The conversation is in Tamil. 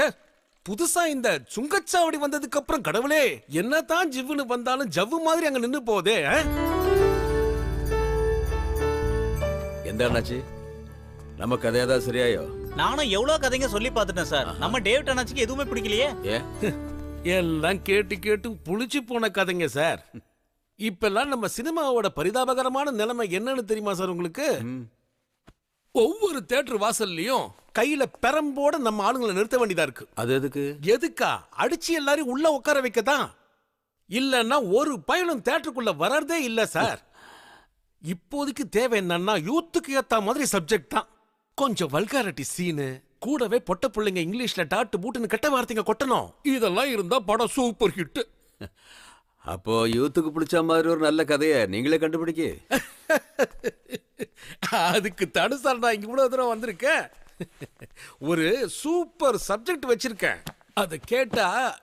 ச்சே புதுசா இந்த சுங்கச்சாவடி வந்ததுக்கு அப்புறம் கடவுளே என்னதான் ஜிவ்வுன்னு வந்தாலும் ஜவ்வு மாதிரி அங்க நின்னு போதே எந்த அண்ணாச்சி? நம்ம கதை ஏதாவது சரியாயோ? நானும் எவ்வளவு கதைங்க சொல்லி பார்த்துட்டேன் சார். நம்ம டேவிட் அண்ணாச்சிக்கு எதுவுமே பிடிக்கலையே? எல்லாம் கேட்டு கேட்டு புளிச்சு போன கதைங்க சார். இப்பெல்லாம் நம்ம சினிமாவோட பரிதாபகரமான நிலைமை என்னன்னு தெரியுமா சார் உங்களுக்கு? ஒவ்வொரு தேட்டர் வாசல்லையும் கையில பெரம்போட நம்ம ஆளுங்களை நிறுத்த வேண்டியதா இருக்கு. அது எதுக்கு? எதுக்கா? அடிச்சு எல்லாரையும் உள்ள உட்கார வைக்கதான் இல்லன்னா ஒரு பயனும் தேட்டருக்குள்ள வர்றதே இல்ல சார். இப்போதைக்கு தேவை என்னன்னா யூத்துக்கு ஏத்த மாதிரி சப்ஜெக்ட் தான். கொஞ்சம் வல்காரிட்டி சீனு கூடவே பொட்ட பிள்ளைங்க இங்கிலீஷ்ல டாட்டு பூட்டுன்னு கெட்ட வார்த்தைங்க கொட்டணும். இதெல்லாம் இருந்தா படம் சூப்பர் ஹிட் அப்போ யூத்துக்கு பிடிச்ச மாதிரி ஒரு நல்ல கதையை நீங்களே கண்டுபிடிக்க. அதுக்கு தடு சார் நான் இங்கே இவ்வளவு தூரம் வந்திருக்கேன். ஒரு சூப்பர் சப்ஜெக்ட் வச்சிருக்கேன். அதை கேட்டா